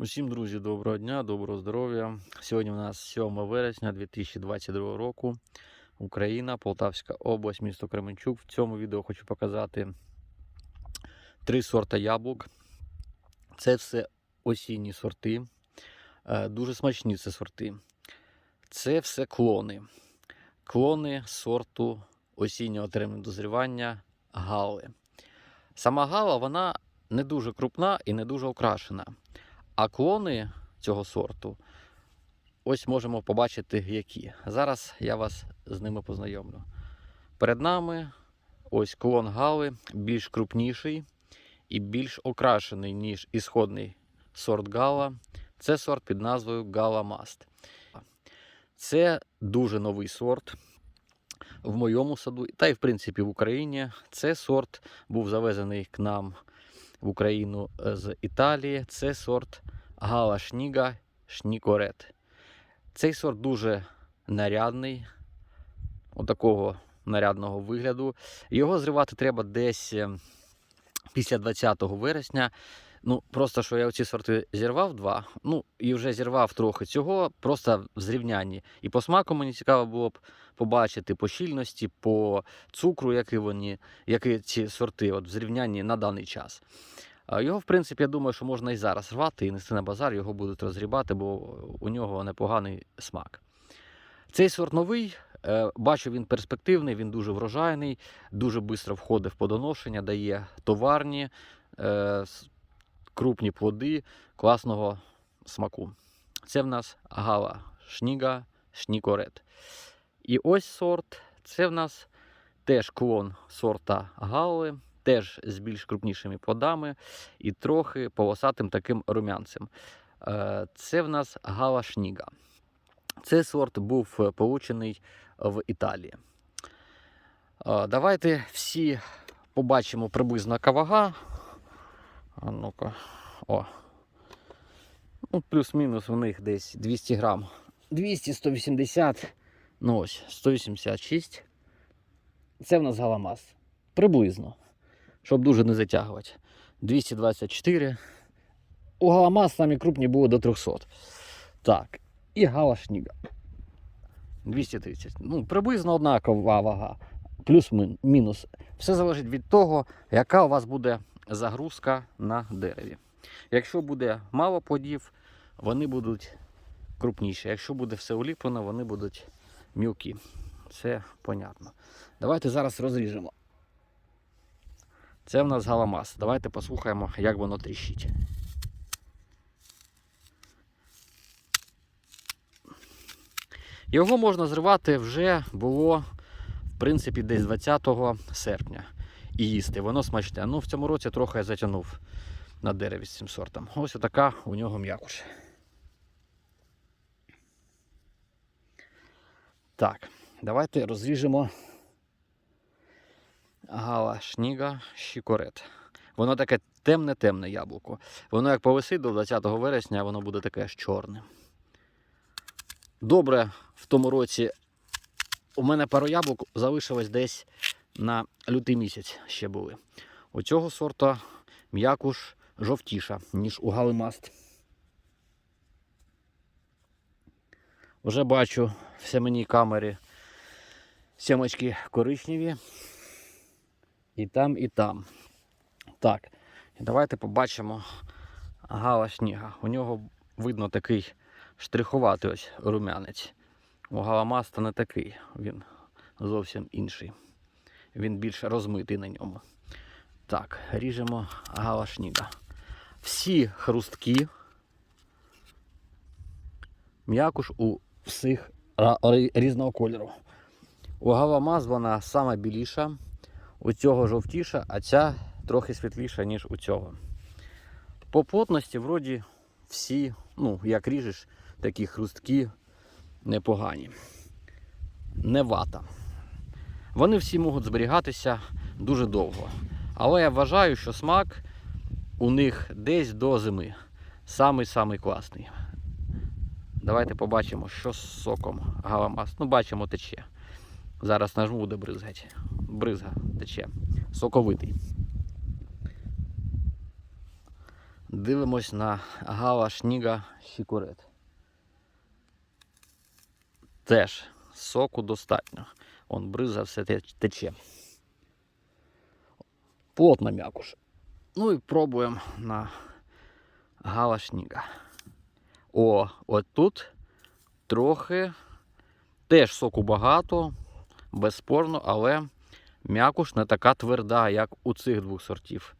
Усім, друзі, доброго дня, доброго здоров'я. Сьогодні у нас 7 вересня 2022 року. Україна, Полтавська область, місто Кременчук. В цьому відео хочу показати три сорта яблук. Це все осінні сорти. Е, Дуже смачні це сорти. Це все клони. Клони сорту осіннього терміну дозрівання гали. Сама гала вона не дуже крупна і не дуже окрашена. А клони цього сорту, ось можемо побачити, які. Зараз я вас з ними познайомлю. Перед нами ось клон гали, більш крупніший і більш окрашений, ніж ісходний сорт гала. Це сорт під назвою Гала Маст. Це дуже новий сорт. В моєму саду, та й в принципі в Україні. Це сорт був завезений к нам в Україну е, з Італії. Це сорт Гала Шніга Шнікорет. Цей сорт дуже нарядний, отакого нарядного вигляду. Його зривати треба десь е, після 20 вересня. Ну, просто що я оці сорти зірвав два, ну і вже зірвав трохи цього, просто в зрівнянні. І по смаку мені цікаво було б побачити по щільності, по цукру, які вони, які ці сорти от, в зрівнянні на даний час. Його, в принципі, я думаю, що можна і зараз рвати і нести на базар, його будуть розрібати, бо у нього непоганий смак. Цей сорт новий, бачу, він перспективний, він дуже врожайний, дуже швидко входить в подоношення, дає товарні, е, крупні плоди класного смаку. Це в нас гала шніга шнікорет. І ось сорт, це в нас теж клон сорта гали, теж з більш крупнішими плодами і трохи полосатим таким румянцем. Е, Це в нас гала шніга. Цей сорт був е, получений в Італії. Давайте всі побачимо приблизно яка вага. А ну-ка. О. Ну, плюс-мінус у них десь 200 грам. 200-180. Ну ось, 186. Це в нас галамас. Приблизно. Щоб дуже не затягувати. 224. У галамас самі крупні були до 300. Так. І гала шніга. 230. Ну, приблизно однакова вага. Плюс-мінус. Все залежить від того, яка у вас буде загрузка на дереві. Якщо буде мало плодів, вони будуть крупніші. Якщо буде все уліплено, вони будуть мілкі. Це понятно. Давайте зараз розріжемо. Це в нас галамас. Давайте послухаємо, як воно тріщить. Його можна зривати вже було, в принципі, десь 20 серпня і їсти. Воно смачне. Ну, в цьому році трохи я затягнув на дереві з цим сортом. Ось така у нього м'якуш. Так, давайте розріжемо гала шніга щікорет. Воно таке темне-темне яблуко. Воно як повисить до 20 вересня, воно буде таке аж чорне. Добре, в тому році у мене пару яблук залишилось десь на лютий місяць ще були. У цього сорта м'якуш жовтіша, ніж у галимаст. Вже бачу в семенній камері сімочки коричневі. І там, і там. Так, і давайте побачимо гала сніга. У нього видно такий штрихуватий ось румянець. У галамаста не такий, він зовсім інший. Він більш розмитий на ньому. Так, ріжемо галашніга. Всі хрустки. М'якуш у всіх різного кольору. У галамаз вона сама біліша, у цього жовтіша, а ця трохи світліша, ніж у цього. По плотності, вроді, всі, ну, як ріжеш, такі хрустки непогані. Не вата. Вони всі можуть зберігатися дуже довго. Але я вважаю, що смак у них десь до зими. Самий-самий класний. Давайте побачимо, що з соком галамас. Ну, бачимо, тече. Зараз нажму буде бризгати. Бризга тече. Соковитий. Дивимось на Гала Шніга Щікурет. Теж соку достатньо. Он бриза все тече. Плотна м'якуш. Ну і пробуємо на Гала Шніга. О, от тут трохи теж соку багато, безспорно, але м'якуш не така тверда, як у цих двох сортів.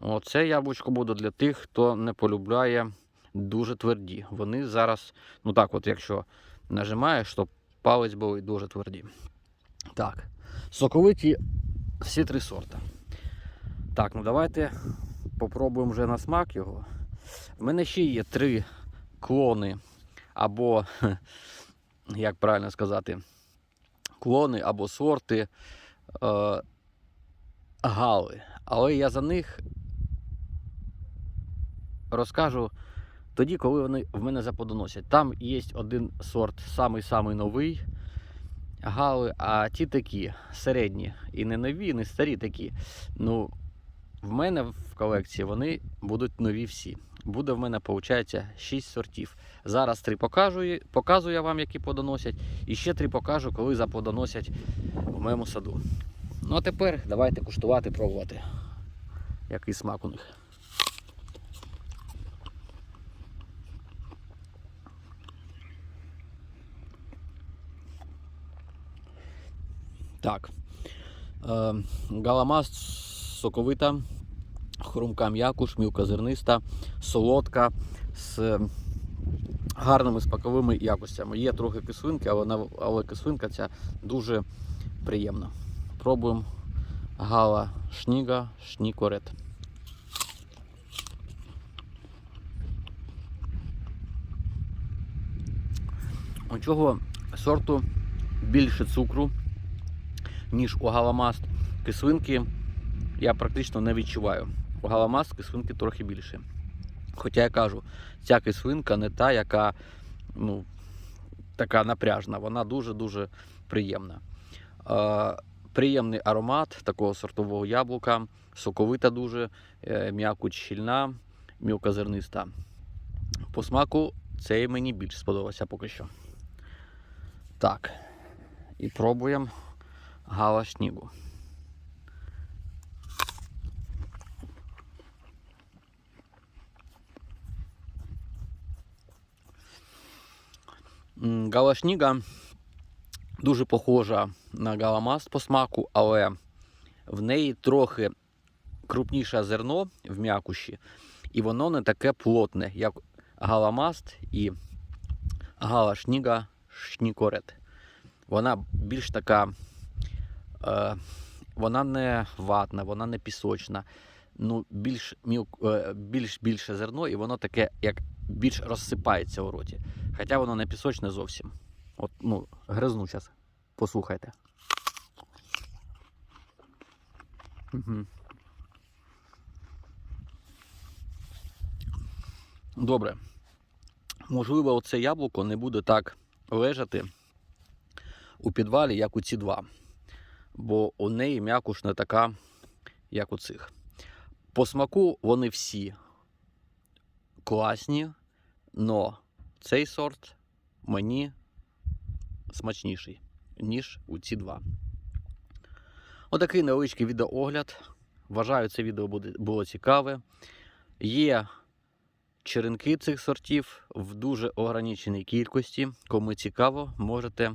Оце яблучко буде для тих, хто не полюбляє дуже тверді. Вони зараз, ну так, от якщо нажимаєш, то палець були дуже тверді. Так, соковиті всі три сорти. Так, ну давайте попробуємо вже на смак його. В мене ще є три клони, або, як правильно сказати, клони або сорти е, гали. Але я за них розкажу тоді, коли вони в мене заподоносять. Там є один сорт, самий-самий новий гали, а ті такі середні. І не нові, і не старі такі. Ну, в мене в колекції вони будуть нові всі. Буде в мене, виходить, 6 сортів. Зараз три покажу, показую я вам, які подоносять. І ще три покажу, коли заподоносять в моєму саду. Ну а тепер давайте куштувати, пробувати. Який смак у них. Так. Е, галамаст соковита, хрумка м'якуш, мілкозерниста, солодка з гарними смаковими якостями. Є трохи кислинки, але, але кислинка ця дуже приємна. Пробуємо гала шніга, шнікорет. У цього сорту більше цукру, ніж у галамаст. Кислинки я практично не відчуваю. У галамаст кислинки трохи більше. Хоча я кажу, ця кислинка не та, яка ну, така напряжна, вона дуже-дуже приємна. Е, приємний аромат такого сортового яблука, соковита дуже, е, м'якуть щільна, мілкозерниста. По смаку цей мені більш сподобався поки що. Так. І пробуємо гала снігу. М, Галашніга дуже похожа на галамаст по смаку, але в неї трохи крупніше зерно в м'якуші, і воно не таке плотне, як галамаст і галашніга шнікорет. Вона більш така, вона не ватна, вона не пісочна. Ну, більш, міл, е, більш більше зерно, і воно таке, як більш розсипається у роті. Хоча воно не пісочне зовсім. От, ну, гризну зараз. Послухайте. Угу. Добре. Можливо, оце яблуко не буде так лежати у підвалі, як у ці два. Бо у неї м'якуш не така, як у цих. По смаку вони всі класні, но цей сорт мені смачніший, ніж у ці два. Отакий невеличкий відеоогляд. Вважаю, це відео буде, було цікаве. Є черенки цих сортів в дуже ограниченій кількості. Кому цікаво, можете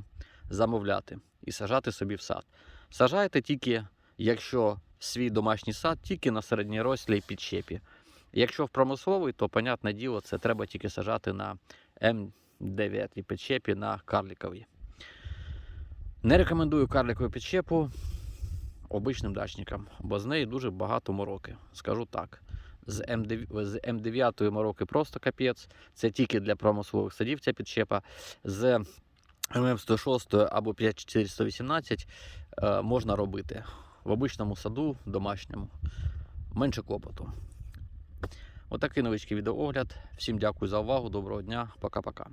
замовляти і сажати собі в сад. Сажайте тільки, якщо свій домашній сад, тільки на середньорослій підщепі. Якщо в промисловий, то, понятне діло, це треба тільки сажати на М9 підщепі на карліковій. Не рекомендую карлікову підщепу обичним дачникам, бо з неї дуже багато мороки. Скажу так. З М9, з М9 мороки просто капець. Це тільки для промислових садів ця підщепа. З ММ106 або 5418 е, можна робити в обичному саду, домашньому. Менше клопоту. Отакий новичкий відеоогляд. Всім дякую за увагу. Доброго дня. Пока-пока.